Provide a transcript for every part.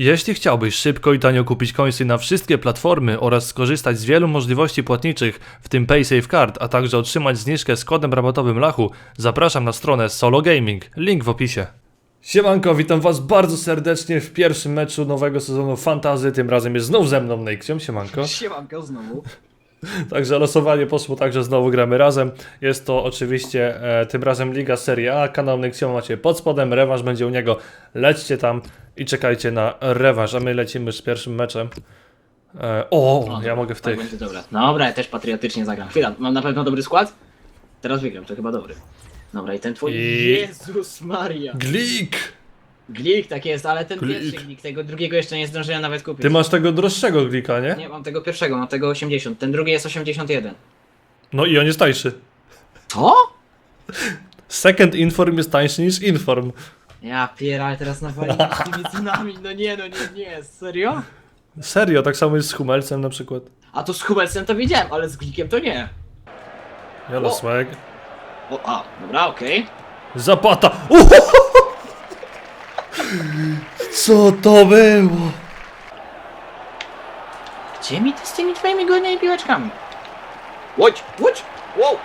Jeśli chciałbyś szybko i tanio kupić coinsy na wszystkie platformy oraz skorzystać z wielu możliwości płatniczych, w tym PaySafeCard, a także otrzymać zniżkę z kodem rabatowym Lachu, zapraszam na stronę Solo Gaming. Link w opisie. Siemanko, witam was bardzo serdecznie w pierwszym meczu nowego sezonu Fantazy. Tym razem jest znów ze mną Nexią, siemanko. Siemanko znowu. Także losowanie poszło tak, że znowu gramy razem. Jest to oczywiście e, tym razem Liga Serie A. Kanał Nexion macie pod spodem, rewanż będzie u niego. Lećcie tam i czekajcie na rewanż, a my lecimy z pierwszym meczem. E, o, ja mogę w Tak tych. będzie dobra. Dobra, ja też patriotycznie zagram. Chwila, mam na pewno dobry skład? Teraz wygram, to chyba dobry. Dobra, i ten twój... I- Jezus Maria! Glik! Glik, tak jest, ale ten Glik. pierwszy glik, tego drugiego jeszcze nie zdążyłem nawet kupić. Ty masz tego droższego glika, nie? Nie, mam tego pierwszego, mam tego 80, ten drugi jest 81. No i on jest tańszy. Co? Second Inform jest tańszy niż Inform. Ja pier, ale teraz nawaliłem z tymi cenami, no nie, no nie, nie, serio? Serio, tak samo jest z Humelcem na przykład. A to z Hubelsem to wiedziałem, ale z Glikiem to nie. Jalo O. swag. O, a, dobra, okej. Zapata! Uhuhu! Co to było? Gdzie mi ty z tymi twoimi górnymi piłeczkami? Łódź, łódź, wow!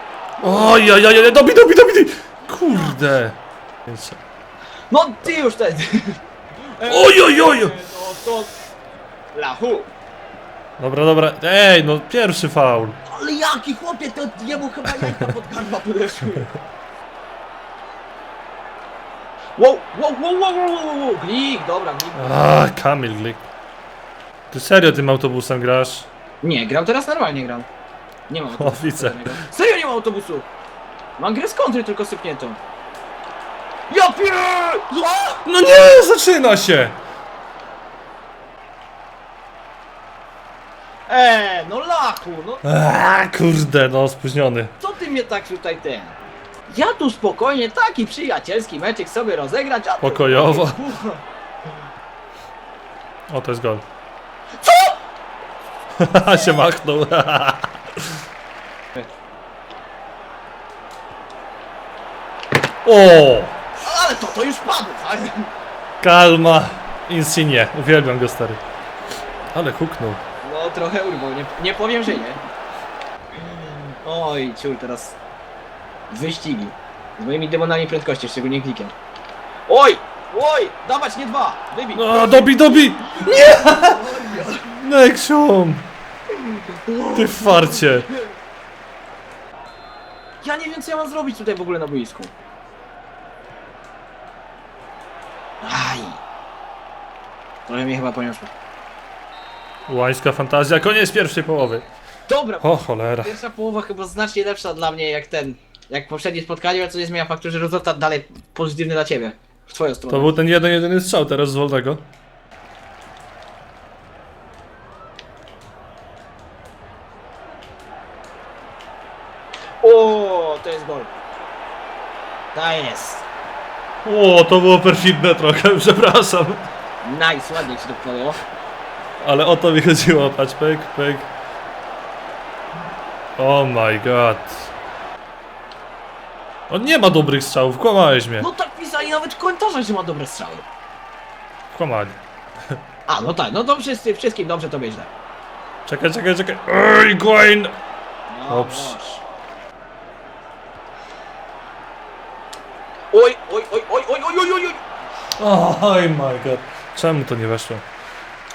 Oj, oj, oj, oj, dobi, dobi, dobi, dobi. Kurde. Więc- No ty już ten! Oj, oj, oj. No to... Dobra, dobra. Ej, no pierwszy faul. Ale jaki chłopie, to jemu chyba jajka pod gardła podeszły. Wow, wow, wow, wow, wow, wow, wow, glik, dobra, glik. A, Kamil Glik. Ty serio tym autobusem grasz? Nie, gram teraz normalnie gram. Nie mam autobusu. widzę. żadnego. Serio nie mam autobusu! Mam grę z kontry tylko sypniętą. Ja pier... No nie, zaczyna się. Eee, no lachu, no A, kurde, no spóźniony. co ty mnie tak tutaj ten... Ja tu spokojnie taki przyjacielski meczek sobie rozegrać, a ty... Pokojowo. O, to jest gol. Co? się machnął. o! Ale to, to już padło, tak? Kalma. Insigne. Uwielbiam go, stary. Ale huknął. No trochę urwał, nie, nie powiem, że nie. Oj, ciul, teraz wyścigi. Z moimi demonami prędkości, szczególnie klikiem. Oj! Oj! Dawać, nie dwa! Wybij! No, dobi, dobi! Nie! Nexium! Ty w farcie. Ja nie wiem, co ja mam zrobić tutaj w ogóle na boisku. Aj! Trochę mnie chyba poniosło. Łańska fantazja, koniec pierwszej połowy. Dobra, O cholera. pierwsza połowa chyba znacznie lepsza dla mnie jak ten, jak poprzednie spotkanie, ale co nie zmienia faktu, że rezultat dalej pozytywny dla ciebie. W twoją stronę. To był ten jeden, jedyny strzał teraz z wolnego. O, to jest gol. To jest. O, to było perfidne trochę, przepraszam. Nice, ładnie ci podło. Ale o to mi chodziło, patrz, pyk, pyk. Oh my god. On nie ma dobrych strzałów, kłamałeś mnie. No tak pisali nawet w komentarzach, że ma dobre strzały. Kłamali. A, no tak, no to wszyscy, wszystkim dobrze to źle. Czekaj, czekaj, czekaj. Ej, Gwain! No, Ops. proszę. Oj, oj, oj, oj, oj, oj, oj, oj, oj. My god. Czemu to nie weszło?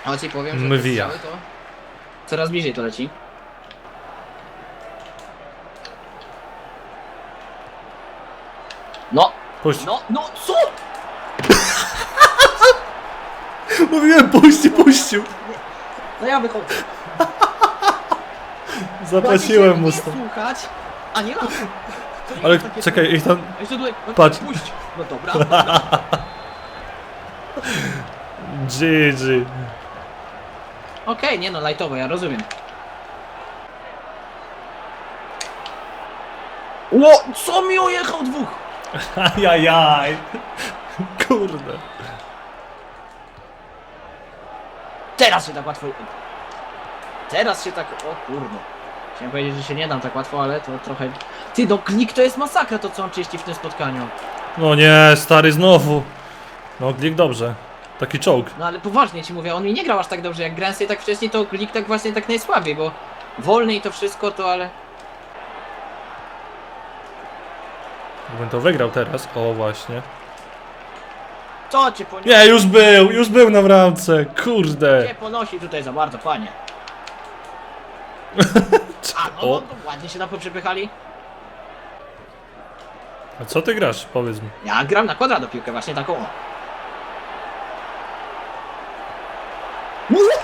Ale ci powiem, że te Mwija. strzały to coraz bliżej to leci. No, Puść. no, no, co? Mówiłem, puści, puścił. No ja wychodzę. Zapłaciłem mu nie stąd. słuchać, a nie lat. Ale czekaj, ich tam... No, Patrz. Puść. No dobra, dobra. GG. Okej, nie no, lajtowo, ja rozumiem. Ło, co mi ojechał dwóch? Ajajaj. Kurde. Teraz się tak łatwo... Teraz się tak... O kurde. Chciałem powiedzieć, że się nie dam tak łatwo, ale to trochę... Ty, no Glik to jest masakra to, co on czyści w tym spotkaniu. No nie, stary znowu. No, klik dobrze. Taki czołg. No ale poważnie ci mówię, on mi nie grał aż tak dobrze jak Grancy, tak wcześniej to Glik tak właśnie tak najsłabiej, bo wolny i to wszystko to, ale... Jakbym to wygrał teraz. O, właśnie. Co cię ponosi? Nie, już był, już był na bramce. Kurde. Cię ponosi tutaj za bardzo, panie. A, no, O. no to ładnie się tam poprzepychali. A co ty grasz? Powiedz mi. Ja gram na kwadrado piłkę, właśnie taką. o.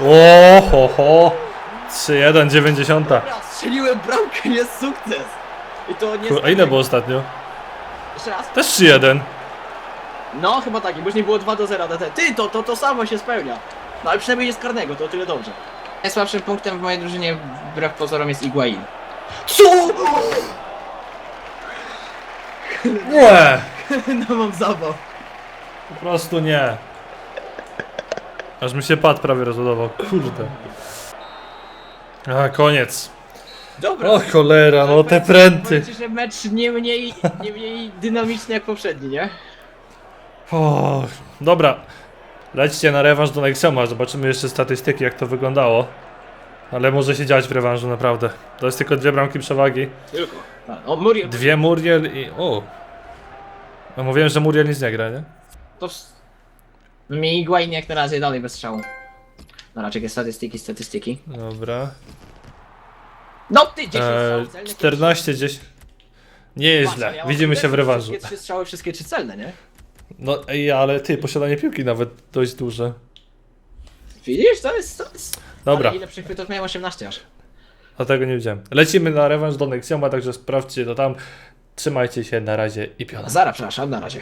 O, ho, ho. 3-1, 90. Ja strzeliłem bramkę, jest sukces! I to nie... Kur- A ile było ostatnio? Jeszcze raz. Też 3-1. No, chyba tak, bo już nie było 2 do 0 DT. Ty, to, to, to samo się spełnia. No ale przynajmniej jest karnego, to o tyle dobrze. Najsłabszym punktem w mojej drużynie wbrew pozorom jest Iguain. Co? Nie. No mam zabaw. Po prostu nie. Aż mi się pad prawie rozładował. Kurde. A, koniec. Dobra. O cholera, no te pręty. Powiem ci, że mecz nie mniej, nie mniej dynamiczny jak poprzedni, nie? O, dobra. Lećcie na rewanż do Nexioma, zobaczymy jeszcze statystyki jak to wyglądało. Ale może się dziać w rewanżu naprawdę. To jest tylko dwie bramki przewagi. Tylko. O, Muriel. Dwie Muriel i... O! No mówiłem, że Muriel nic nie gra, nie? To... w- Mi Iguain jak na razie dalej bez strzału. No raczej jakieś statystyki, statystyki. Dobra. No ty, 10 Eee, strzałów celnych. 14, 10. Nie jest Patrz, a źle. ja mam Widzimy się w rewanżu. Wszystkie trzy strzały, wszystkie trzy celne, nie? No ej, ale ty, posiadanie piłki nawet dość duże. Widzisz, to jest... To jest... Dobra, Ale ile przechwytów miałem 18 aż. a tego nie widziałem. Lecimy na rewanż do Nexioma, także sprawdźcie to tam. Trzymajcie się, na razie i piona. Zara, przepraszam, na razie.